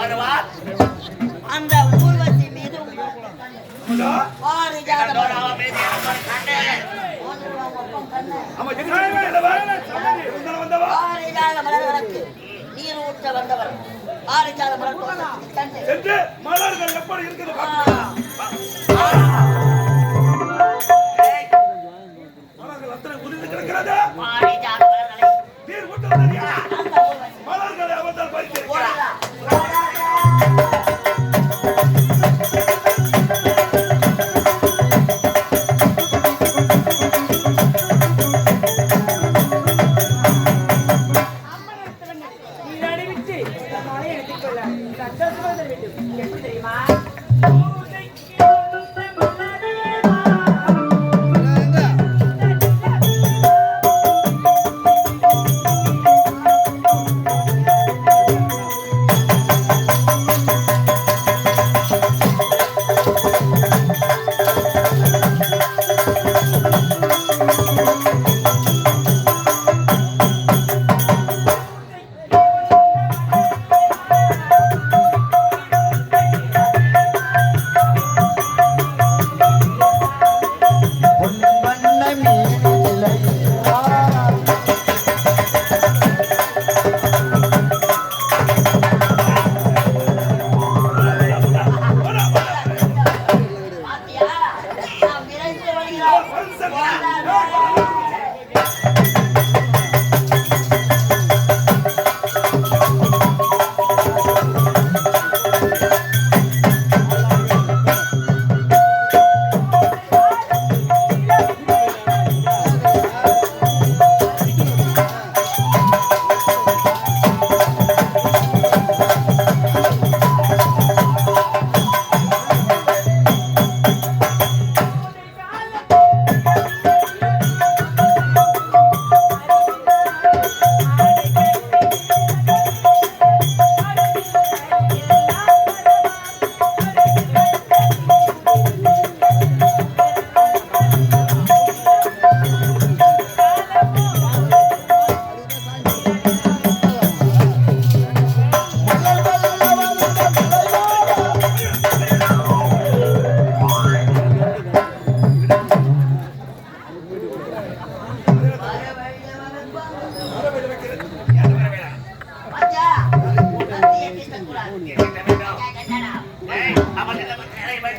வருவார் அந்த ஊர்வசி மீது நீர் ஊற்ற வந்தவர் பாரிஜாத மலர் மலர்கள் எப்படி 見てる。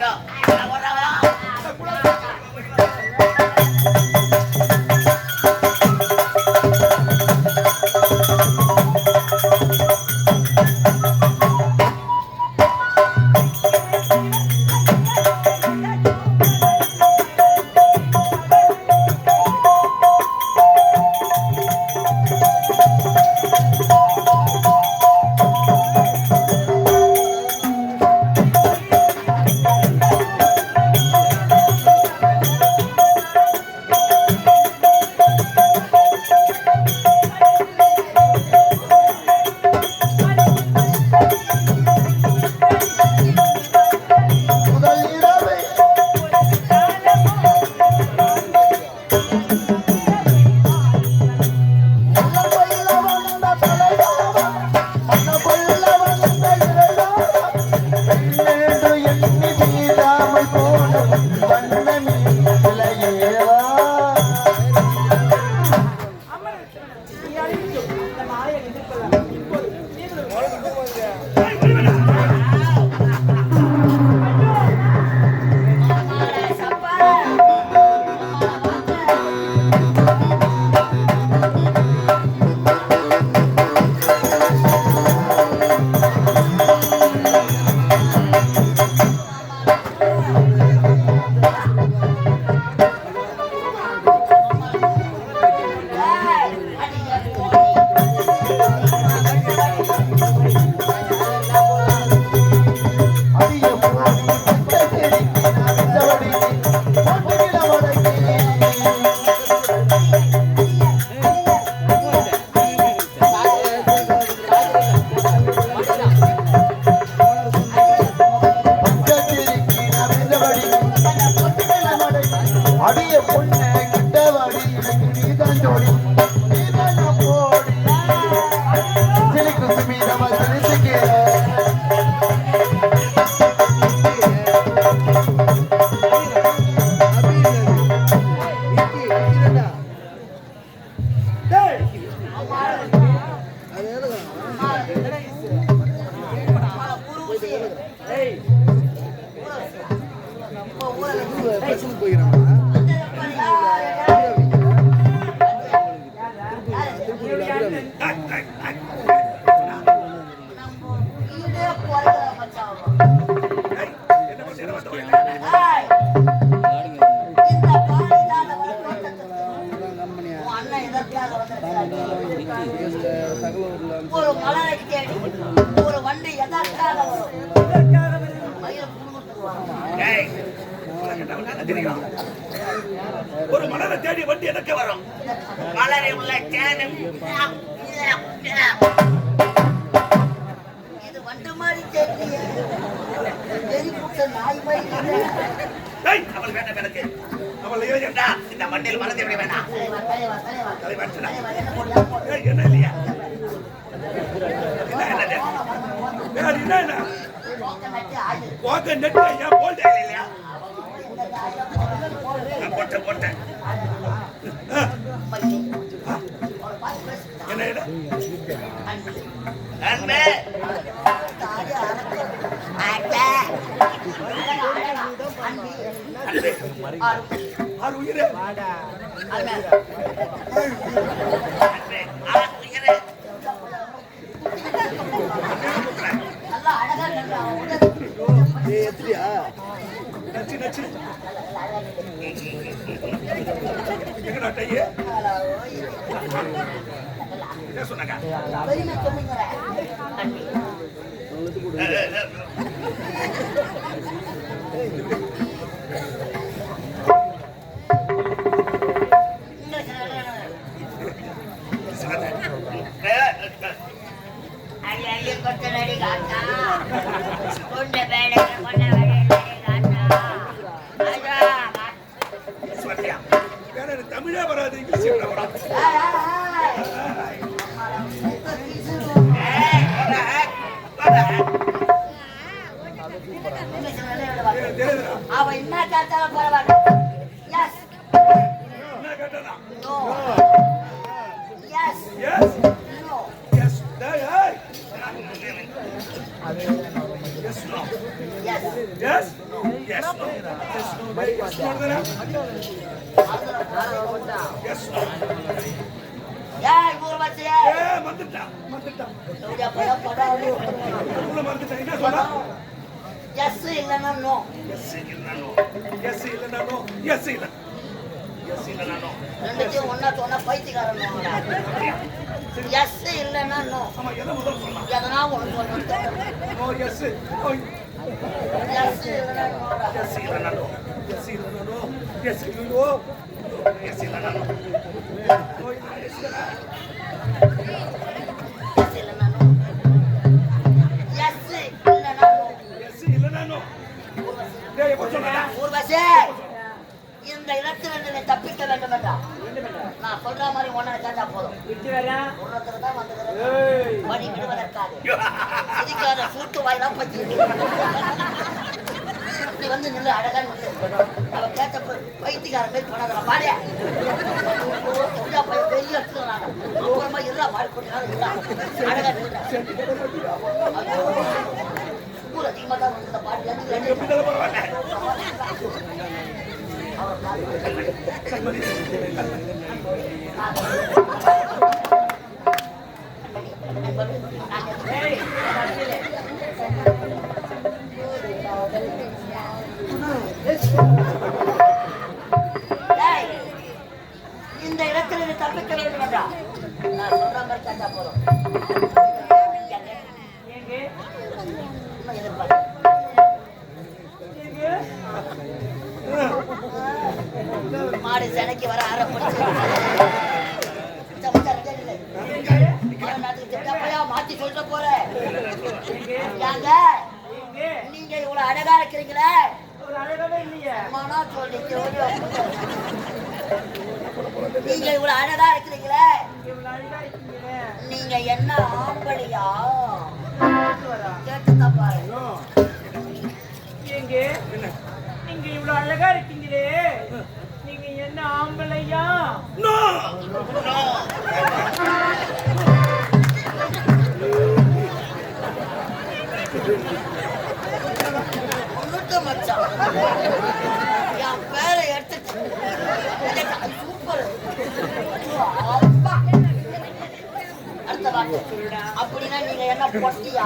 go. வந்திருக்கிறார்? தகவல் ஒரு மலரை தேடி ஒரு வண்டி எதற்காக? ஒரு மலரை தேடி வண்டி எனக்கு வரும்? மலரை உள்ள தேனும் இது வண்டு மாதிரி புட்ட நாய் மாதிரி அவள் வேண்டாம் எனக்கு அவள் இளைஞன். இந்த. மண்ணில் மறந்து எப்படி வேணாம் என்ன இல்லையா? என்ன என்ன நெட்டு ஏன் போல்டே இல்லையா? போட்டேன். போட்டேன் என்ன அன்பே. ஆறு உயிரே அண்ணா. அன்பே ஆ உயிரே நல்லா அழகா நல்லா உடல். ஏய் எத்திரியா நச்சு நச்சு சொன்னாங்க போய் படாது உள்ள வந்துட்டா என்ன சொன்னா எஸ் இல்லைன்னா நோ எஸ் இல்ல நோ எஸ் இல்ல நோ எஸ் இல்ல எஸ் இல்ல நோ ரெண்டுத்தையும் ஒன்னா சொன்னா பைத்தியக்காரன் எஸ் இல்லைன்னா நோ எதனா ஒன்று சொல்லணும். எஸ் எஸ் இல்லைன்னா எஸ் இல்ல நோ எஸ் இல்ல நோ எஸ் இல்ல எஸ் நோ இல்லைன்னா நோ எஸ் இல்லைன்னா நோ எஸ் நோ ஊர்வசி. இந்த இடத்திலிருந்து தப்பிக்க வேண்டும் என்றா நான் சொல்ற மாதிரி ஒன்றை கேட்டா போதும் தான் வந்துக்கிறது ஏய் விடுவதற்காக சிரிக்காத சூட்டு வாயெல்லாம் பத்தி நீ வந்து நில்லு அழகா அவ கேட்டப்ப பைத்தியக்கார மாதிரி பாடியா போய் வெளியே எடுத்துக்கிறாங்க இல்லா அழகா தான் பாட்டு இந்த இடத்துல தப்பிக்க வேண்டும் என்றா நான் சொல்ற மாதிரி கேட்டா போறோம் மனா சொல்லிச்சு நீங்க இவ்வளவு அழகா இருக்கிறீங்களே இவ்வளவு அழகா இருக்கீங்களே நீங்க என்ன ஆம்பளையா. கேட்டுதான் பாருங்க நீங்க இவ்வளவு அழகா இருக்கீங்களே. நீங்க என்ன ஆம்பளையா? நோ! வேலைக்காரி சொத்து மச்சான். என் பேரை எடுத்துட்டு. சூப்பர் அப்பா அப்படின்னா நீங்க என்ன பொட்டியா?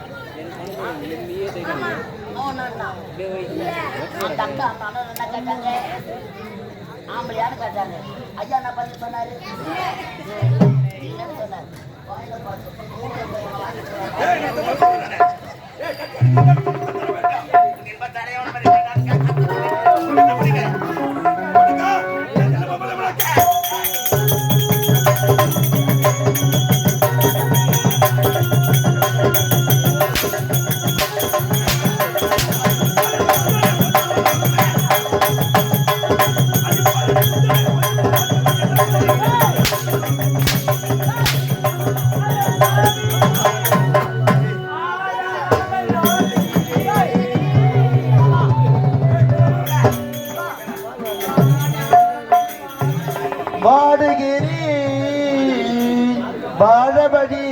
அந்த அக்கா அண்ணா நல்லா கேட்டாங்க. ஆம்பளையான்னு கேட்டாங்க ஐயா என்ன பண்ணி சொன்னாரு. இல்லைன்னு சொன்னார். ಬಾಡಗಿರಿ ಬಾಡಬಡಿ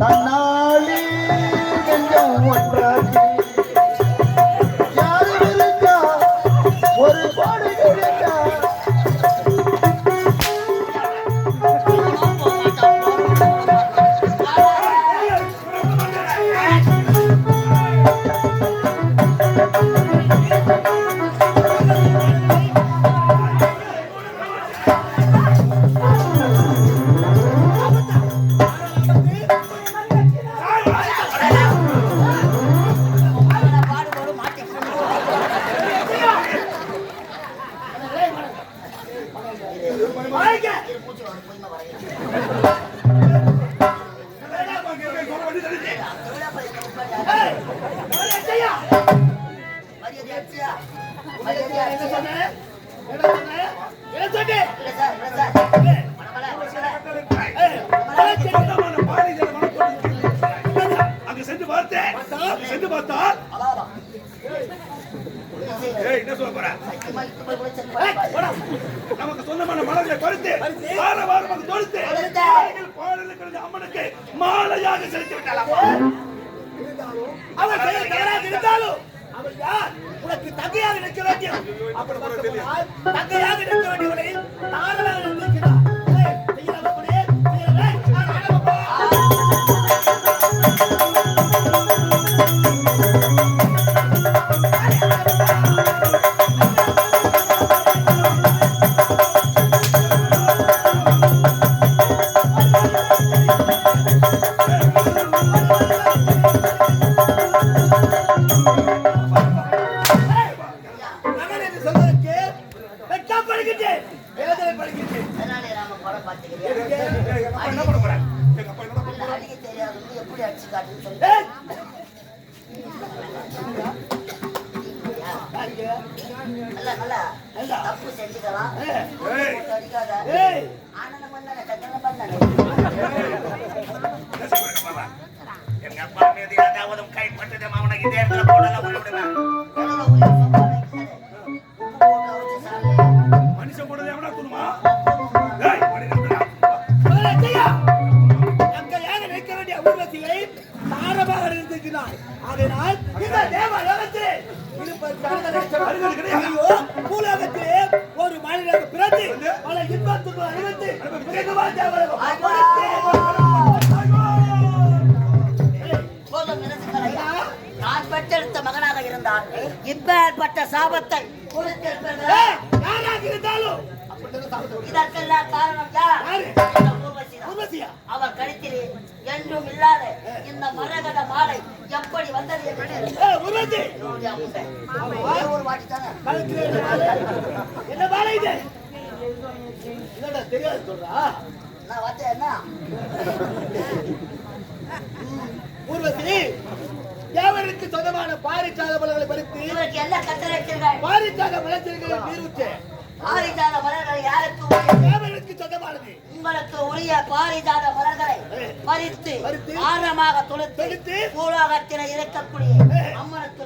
தன்னாளி நெஞ்சம் ஒன்றாச்சு அங்க சென்று பார்த்தேன். சென்று பார்த்தால் ஏய் என்ன சொல்ல போற. நமக்கு சொந்தமான மலர்களை பறித்து வார தொடுத்து அம்மனுக்கு மாலையாக செலுத்தி விட்டாலாம் அவன் செய்ய தவறாக இருந்தாலும் அவள் யார்? உனக்கு தங்கையாக நிற்க வேண்டிய அப்படி தங்கையாக நிற்க வேண்டியவனை தாரளாக நிற்கிறார் நல்லா, நல்லா. தப்பு செஞ்சுக்கலாம். அடிக்காத. ஆனந்தம் பண்ணானே, பண்ணானே. எங்க அப்பா மீது ஏதாவது கைப்பட்டதே அவனை இதே போடலாம் விடுவேன் போதும் நிறுத்துங்களையா. நான் பெற்றெடுத்த மகனாக இருந்தால் இப்பேற்பட்ட சாபத்தை இருந்தாலும் இதற்கெல்லாம் காரணம் யார்? அவர் கழுத்திலே என்றும் இல்லாத இந்த மரகத மாலை எப்படி வந்தது. ஒரே வாட்டி தானே? என்ன மாலை? இது? தெரியாது சொல்றா? நான் வந்தேன் என்ன? ஊர்வசி தேவருக்கு சொந்தமான பாரிச்சாத மலர்களை பறித்து இவருக்கு என்ன கட்டளைச்சீர்கள் பாரிச்சாத மலர்ச்செடிகளை நீர் ஊற்று பாரிஜாத மலர்கள் யாருக்கு உரிய? தேவருக்கு சொந்தமானது உங்களுக்கு உரிய பாரிஜாத மலர்களை பறித்து ஆழமாக தொடுத்து, பூலோகத்தில இருக்கக்கூடிய அம்மனுக்கு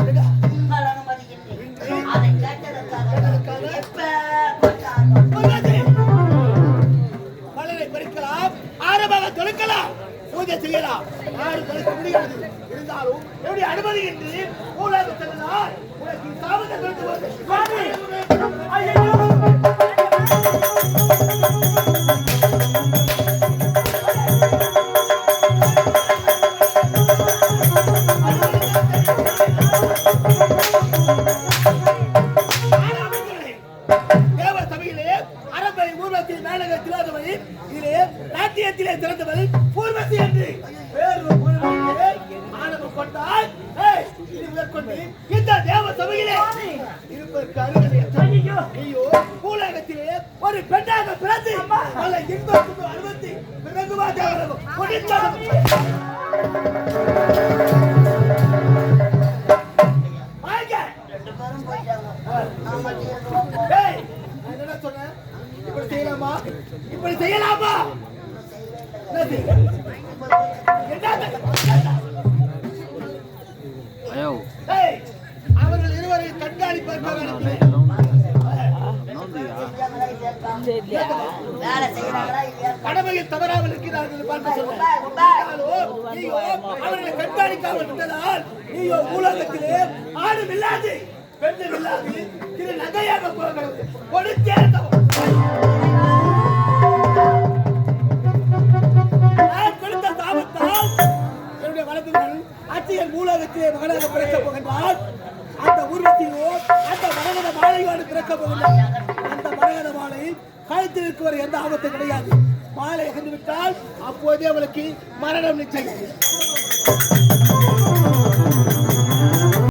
என்னடா? உங்கள் அனுமதியின்றி அதை கேட்டதற்காக கேட்டதற்காக? பூஜை செய்யலாம் யாரும் முடியாது. இருந்தாலும் என்னுடைய அனுமதி என்று உலகத்தில் சாபத்தை ஆம்பை ஊர்வலத்தில் மேலக திராதவழி இதிலே நாட்டியத்திலே திறந்தவள் பூர்வசி என்று. வேறு பூர்வத்திலே ஆணவம் கொண்டால் இது மேற்கொண்டு இந்த தேவ சபையிலே இருப்பதற்கு அருகதை ஐயோ பூலகத்திலே ஒரு பெண்ணாக பிறந்து பல இன்பத்துக்கு அனுமதி பிறகுமா தேவரம் இப்படி செய்யலாமா? அவர்கள் இருவரை இல்லையா கடமையில் தவறாமல் இருக்கிறார்கள் அவர்களை கண்காணிக்காமல் விட்டதால் நீயோ உலகத்திலே ஆணும் இல்லாது பெண்ணும் இல்லாது திரு நகையாக போகிறது நான் கொடுத்த தாமத்தால் என்னுடைய வழக்குகள் ஆட்சியர் மூலகத்திலே மகனாக பிறக்கப் போகின்றார். அந்த உருவத்தையோ அந்த மரகத மாலையோடு பிறக்கப் போகின்றார். அந்த மரகத மாலை கழுத்தில் இருக்கிற எந்த ஆபத்தும் கிடையாது. மாலை அகன்று விட்டால் அப்போதே அவளுக்கு மரணம் நிச்சயம்.